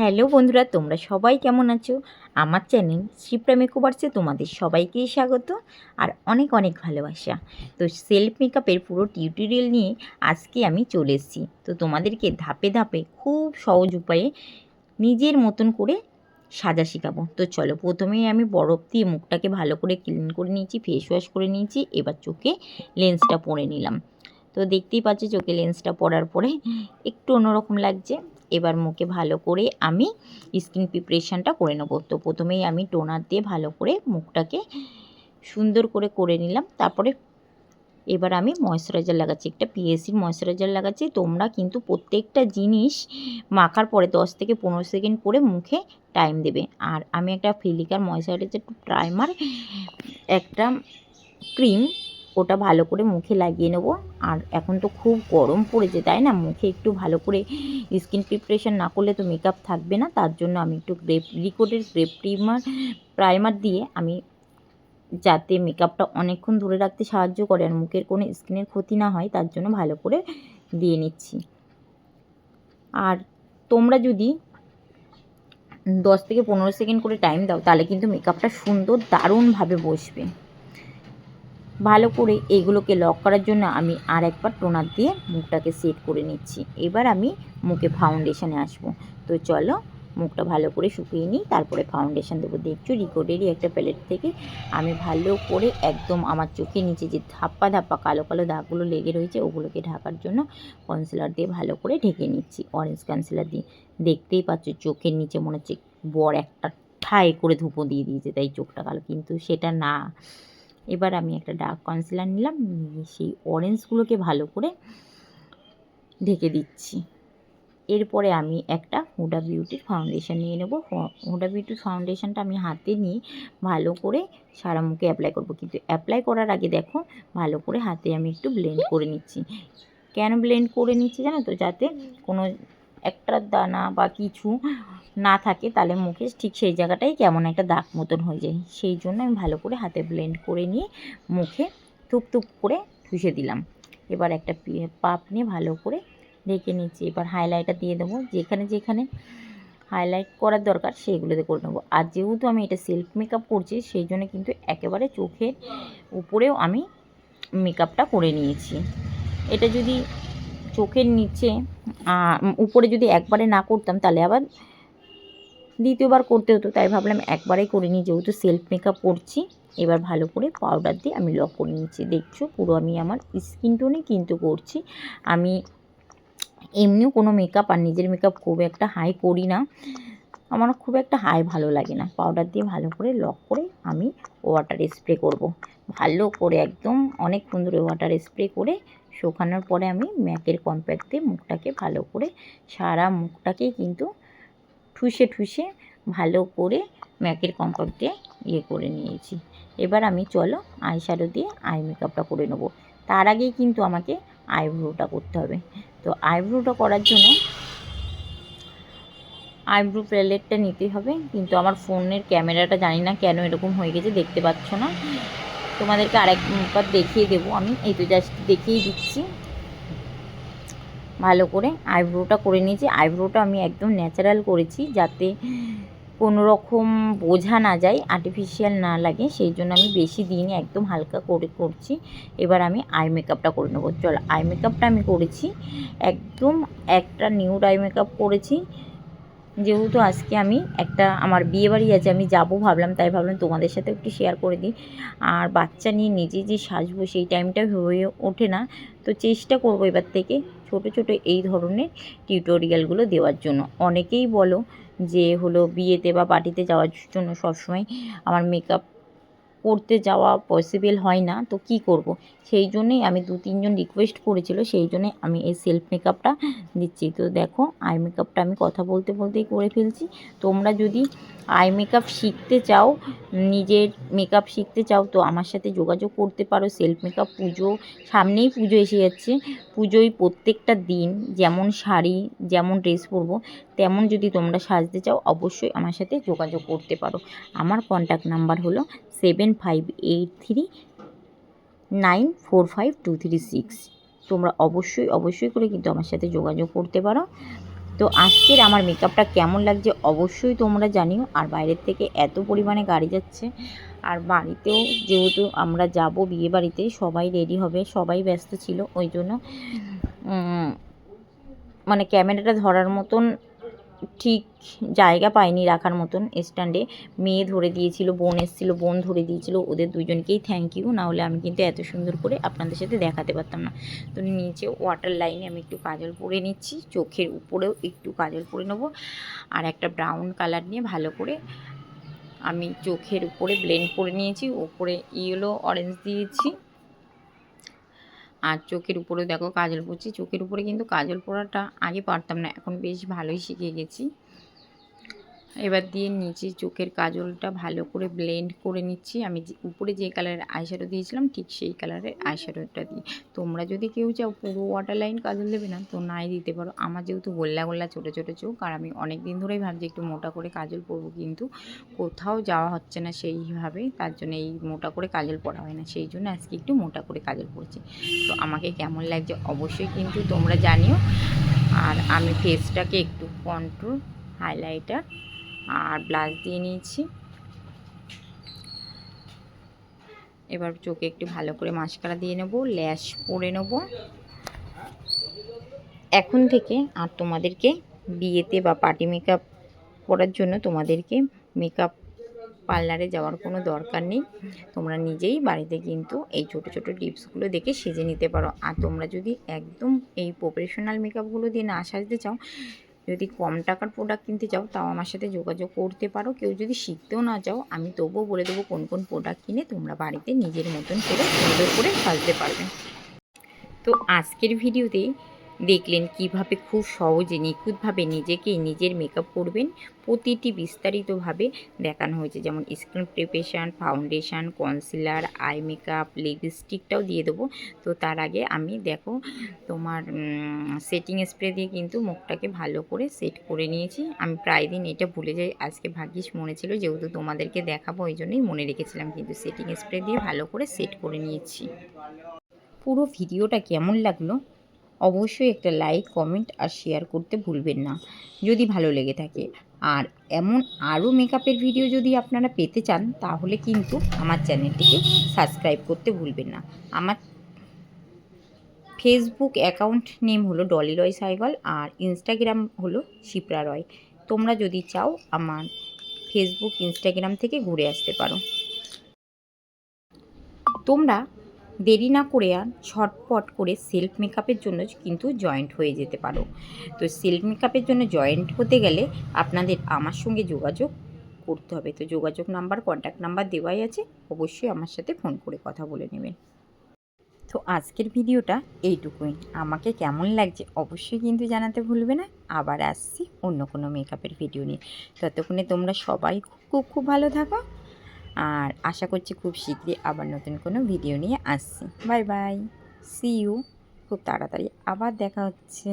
Hello বন্ধুরা, তোমরা সবাই কেমন আছো? আমার চ্যানেল শিপ্রা মেকওভার্সে তোমাদের সবাইকেই স্বাগত আর অনেক অনেক ভালোবাসা। তো সেলফ মেকআপের পুরো টিউটোরিয়াল নিয়ে আজকে আমি চলে এসেছি। তো তোমাদেরকে ধাপে ধাপে খুব সহজ উপায়ে নিজের মতন করে সাজা শেখাবো। তো চলো প্রথমেই আমি বরফ দিয়ে মুখটাকে ভালো করে ক্লিন করে নিয়েছি ফেস ওয়াশ করে নিয়েছি, এবার চোখে লেন্সটা পরে নিলাম। তো দেখতেই পাচ্ছ চোখে লেন্সটা পরার পরে একটু অন্যরকম লাগছে। এবার মুখে ভালো করে আমি স্কিন প্রিপারেশানটা করে নেব। তো প্রথমেই আমি টোনার দিয়ে ভালো করে মুখটাকে সুন্দর করে করে নিলাম। তারপরে এবার আমি ময়শ্চারাইজার লাগাচ্ছি। একটা পিএসির ময়শ্চারাইজার লাগাচ্ছি। তোমরা কিন্তু প্রত্যেকটা জিনিস মাখার পরে দশ থেকে পনেরো সেকেন্ড করে মুখে টাইম দেবে। আর আমি একটা ফিলিকার ময়শ্চারাইজার প্রাইমার একটা ক্রিম ওটা ভালো করে মুখে লাগিয়ে নেব। আর এখন তো খুব গরম পড়েছে, তাই না? মুখে একটু ভালো করে স্কিন প্রিপারেশন না করলে তো মেকআপ থাকবে না। তার জন্য আমি একটু গ্রেপ লিকোডের গ্রেপ প্রিমার প্রাইমার দিয়ে আমি যাতে মেকআপটা অনেকক্ষণ ধরে রাখতে সাহায্য করে আর মুখের কোনো স্কিনের ক্ষতি না হয়, তার জন্য ভালো করে দিয়ে নিচ্ছি। আর তোমরা যদি দশ থেকে পনেরো সেকেন্ড করে টাইম দাও, তাহলে কিন্তু মেকআপটা সুন্দর দারুণভাবে বসবে। ভালো করে এগুলোকে লক করার জন্য আমি আর একবার টোনার দিয়ে মুখটাকে সেট করে নিচ্ছি। এবার আমি মুখে ফাউন্ডেশনে আসব। তো চলো মুখটা ভালো করে শুকিয়ে নিই, তারপরে ফাউন্ডেশন দেবো। দেখছ রিকোডেরই একটা প্যালেট থেকে আমি ভালো করে একদম আমার চোখের নিচে যে ধাপ্পা ধাপ্পা কালো কালো দাগগুলো লেগে রয়েছে, ওগুলোকে ঢাকার জন্য কনসিলার দিয়ে ভালো করে ঢেকে নিচ্ছি অরেঞ্জ কনসিলার দিয়ে। দেখতেই পাচ্ছ চোখের নিচে মনে হচ্ছে বড় একটা ঠাই করে ধুপো দিয়ে দিয়েছে, তাই চোখটা কালো। কিন্তু সেটা না। এবার আমি একটা ডার্ক কনসিলার নিলাম সেই অরেঞ্জগুলোকে ভালো করে ঢেকে দিচ্ছি। এরপরে আমি একটা হুডা বিউটির ফাউন্ডেশন নিয়ে নেব। হুডা বিউটির ফাউন্ডেশনটা আমি হাতে নিয়ে ভালো করে সারা মুখে অ্যাপ্লাই করব। কিন্তু অ্যাপ্লাই করার আগে দেখো, ভালো করে হাতে আমি একটু ব্লেন্ড করে নিচ্ছি। কেন ব্লেন্ড করে নিচ্ছি জানো তো? যাতে কোনো একটা দানা বা কিছু না থাকে, তাহলে মুখে ঠিক সেই জায়গাটাই কেমন একটা দাগ মতন হয়ে যায়। সেই জন্য আমি ভালো করে হাতে ব্লেন্ড করে নিয়ে মুখে থুপ থুপ করে ঠুসে দিলাম। এবার একটা পাপ নিয়ে ভালো করে ঢেকে নিচ্ছি। এবার হাইলাইটার দিয়ে দেবো। যেখানে যেখানে হাইলাইট করার দরকার সেইগুলোতে করে নেব। আর যেহেতু আমি এটা সেলফ মেকআপ করছি, সেই জন্য কিন্তু একেবারে চোখের উপরেও আমি মেকআপটা করে নিয়েছি। এটা যদি চোখের নিচে উপরে যদি একবারে না করতাম, তাহলে আবার দ্বিতীয়বার করতে হতো। তাই ভাবলাম একবারেই করে নিই। যেহেতু সেলফ মেকআপ করছি এবার ভালো করে পাউডার দিয়ে আমি লক করে নিচ্ছি। দেখছ, পুরো আমি আমার স্কিন টোনে কিন্তু করছি। আমি এমনিও কোনো মেকআপ আর নিজের মেকআপ খুব একটা হাই করি না। আমার খুব একটা হাই ভালো লাগে না। পাউডার দিয়ে ভালো করে লক করে আমি ওয়াটার স্প্রে করব। ভালো করে একদম অনেক ধরে ওয়াটার স্প্রে করে শুকানোর পরে আমি ম্যাকের কম্প্যাক্ট দিয়ে মুখটাকে ভালো করে, সারা মুখটাকেই কিন্তু ঠুসে ঠুসে ভালো করে ম্যাকের কম্প্যাক্ট দিয়ে ইয়ে করে নিয়েছি। এবার আমি চলো আই শ্যাডো দিয়ে আই মেকআপটা করে নেব। তার আগেই কিন্তু আমাকে আইব্রোটা করতে হবে। তো আইব্রোটা করার জন্য আইব্রো প্যালেটটা নিতে হবে। কিন্তু আমার ফোনের ক্যামেরাটা জানি না কেন এরকম হয়ে গেছে, দেখতে পাচ্ছ না। তোমাদেরকে আরেকবার দেখিয়ে দেবো আমি। এই তো জাস্ট দেখিয়ে দিচ্ছি। ভালো করে আইব্রোটা করে নিয়েছি। আইব্রোটা আমি একদম ন্যাচারাল করেছি যাতে কোনো রকম বোঝা না যায় আর্টিফিশিয়াল না লাগে। সেই জন্য আমি বেশি দিনই একদম হালকা করে করছি। এবার আমি আই মেকআপটা করে নেব। চলো আই মেকআপটা আমি করেছি। একদম একটা নিউড আই মেকআপ করেছি। যেহেতু আজকে আমি একটা, আমার বিয়ে বাড়ি আছে, আমি যাব ভাবলাম, তাই ভাবলাম তোমাদের সাথে একটু শেয়ার করে দিই। আর বাচ্চা নিয়ে নিজে যে সাজবো, সেই টাইমটা হয়ে ওঠে না। তো চেষ্টা করব এবার থেকে ছোট ছোট এই ধরনের টিউটোরিয়ালগুলো দেওয়ার জন্য। অনেকেই বলো যে হলো বিয়েতে বা পার্টিতে যাওয়ার জন্য সবসময় আমার মেকআপ করতে যাওয়া পসিবল হয় না, তো কি করব। সেই জন্যেই আমি দু তিনজন রিকোয়েস্ট করেছিল, সেই জন্যে আমি এই সেলফ মেকআপটা দিচ্ছি। তো দেখো আই মেকআপটা আমি কথা বলতে বলতেই করে ফেলছি। তোমরা যদি আই মেকআপ শিখতে চাও, নিজের মেকআপ শিখতে চাও, তো আমার সাথে যোগাযোগ করতে পারো। সেলফ মেকআপ পুজো, সামনেই পুজো এসে যাচ্ছে। পুজোয় প্রত্যেকটা দিন যেমন শাড়ি, যেমন ড্রেস পরবো তেমন যদি তোমরা সাজতে চাও, অবশ্যই আমার সাথে যোগাযোগ করতে পারো। আমার কন্ট্যাক্ট নাম্বার হলো seven five eight three nine four five two three six তোমরা অবশ্যই অবশ্যই করে কিন্তু আমার সাথে যোগাযোগ করতে পারো। তো আজকের আমার মেকআপটা কেমন লাগছে অবশ্যই তোমরা জানিও। আর বাইরের থেকে এত পরিমাণে গাড়ি যাচ্ছে। আর বাড়িতেও যেহেতু আমরা যাব বিয়ে বাড়িতে, সবাই রেডি হবে, সবাই ব্যস্ত ছিল, ওই জন্য মানে ক্যামেরাটা ধরার মতন ঠিক জায়গা পাইনি রাখার মতন স্ট্যান্ডে। মেয়ে ধরে দিয়েছিল, বোন এসেছিল, বোন ধরে দিয়েছিল, ওদের দুজনকেই থ্যাংক ইউ নাহলে আমি কিন্তু এত সুন্দর করে আপনাদের সাথে দেখাতে পারতাম না। তো নিচে ওয়াটার লাইনে আমি একটু কাজল পরে নিচ্ছি, চোখের উপরেও একটু কাজল পরে নেব। আর একটা ব্রাউন কালার নিয়ে ভালো করে আমি চোখের উপরে ব্লেন্ড করে নিয়েছি, উপরে ইয়েলো অরেঞ্জ দিয়েছি। আর চোখের উপরে দেখো কাজল পড়ছি। চোখের উপরে কিন্তু কাজল পড়াটা আগে পারতাম না। এখন বেশ ভালোই শিখে গেছি। এবার দিয়ে নিচে চোখের কাজলটা ভালো করে ব্লেন্ড করে নিচ্ছি। আমি উপরে যে কালারের আইশ্যাডো দিয়েছিলাম, ঠিক সেই কালারের আইশ্যাডোটা দিই। তোমরা যদি কেউ চাও পুরো ওয়াটার লাইন কাজল দেবে না, তো নাই দিতে পারো। আমার যেহেতু গোল্লা গোল্লা ছোটো ছোটো চোখ, আর আমি অনেক দিন ধরেই ভাবছি একটু মোটা করে কাজল পরবো, কিন্তু কোথাও যাওয়া হচ্ছে না সেইভাবে। তার জন্য এই মোটা করে কাজল পরা হয় না। সেই জন্য আজকে একটু মোটা করে কাজল পরছি। তো আমাকে কেমন লাগছে অবশ্যই কিন্তু তোমরা জানিও। আর আমি ফেসটাকে একটু কন্ট্রোল হাইলাইটার আর ব্লাশ দিয়ে নিয়েছি। এবার চোখে একটু ভালো করে মাস্কারা দিয়ে নেব, ল্যাশ পরে নেব। এখন থেকে আর তোমাদেরকে বিয়েতে বা পার্টি মেকআপ করার জন্য তোমাদেরকে মেকআপ পার্লারে যাওয়ার কোনো দরকার নেই। তোমরা নিজেই বাড়িতে কিন্তু এই ছোট ছোট টিপসগুলো দেখে সেজে নিতে পারো। আর তোমরা যদি একদম এই প্রফেশনাল মেকআপগুলো দিয়ে না সাজতে চাও যদি কম টাকার প্রোডাক্ট কিনতে চাও তাও আমার সাথে যোগাযোগ করতে পারো। কেউ যদি শিখতেও না চাও আমি তবুও বলে দেবো কোন কোন প্রোডাক্ট কিনে তোমরা বাড়িতে নিজের মতন করে সুন্দর করে সাজতে পারবে। তো আজকের ভিডিওতে দেখলেন কীভাবে খুব সহজে, নিখুঁতভাবে নিজেকে নিজের মেকআপ করবেন, প্রতিটি বিস্তারিতভাবে দেখানো হয়েছে। যেমন skin preparation foundation concealer eye makeup লিপস্টিকটাও দিয়ে দেবো। তো তার আগে আমি দেখো তোমার সেটিং স্প্রে দিয়ে কিন্তু মুখটাকে ভালো করে সেট করে নিয়েছি। আমি প্রায় দিন এটা ভুলে যাই। আজকে ভাগ্যিস মনে ছিল যেহেতু তোমাদেরকে দেখাবো ওই জন্যই মনে রেখেছিলাম কিন্তু সেটিং স্প্রে দিয়ে ভালো করে সেট করে নিয়েছি। পুরো ভিডিওটা কেমন লাগল? অবশ্যই একটা লাইক কমেন্ট আর শেয়ার করতে ভুলবেন না। যদি ভালো লেগে থাকে। আর এমন আরও মেকআপের ভিডিও যদি আপনারা পেতে চান, তাহলে কিন্তু আমার চ্যানেলটিকে সাবস্ক্রাইব করতে ভুলবেন না। আমার ফেসবুক অ্যাকাউন্ট নেম হলো ডলি রয় সাইগল আর ইনস্টাগ্রাম হলো শিপ্রা রয় তোমরা যদি চাও, আমার ফেসবুক ইনস্টাগ্রাম থেকে ঘুরে আসতে পারো। তোমরা দেরি না করে আর ছটপট করে সেলফ মেকআপের জন্য কিন্তু জয়েন্ট হয়ে যেতে পারো। তো সেলফ মেকআপের জন্য জয়েন্ট হতে গেলে আপনাদের আমার সঙ্গে যোগাযোগ করতে হবে। তো যোগাযোগ নাম্বার কন্ট্যাক্ট নাম্বার দেওয়াই আছে। অবশ্যই আমার সাথে ফোন করে কথা বলে নেবেন। তো আজকের ভিডিওটা এইটুকুই। আমাকে কেমন লাগছে অবশ্যই কিন্তু জানাতে ভুলবে না। আবার আসছি অন্য কোনো মেকআপের ভিডিও নিয়ে। ততক্ষণে তোমরা সবাই খুব খুব ভালো থাকো। আর আশা করছি খুব শীঘ্রই আবার নতুন কোনো ভিডিও নিয়ে আসছি। বাই বাই সি ইউ খুব তাড়াতাড়ি আবার দেখা হচ্ছে।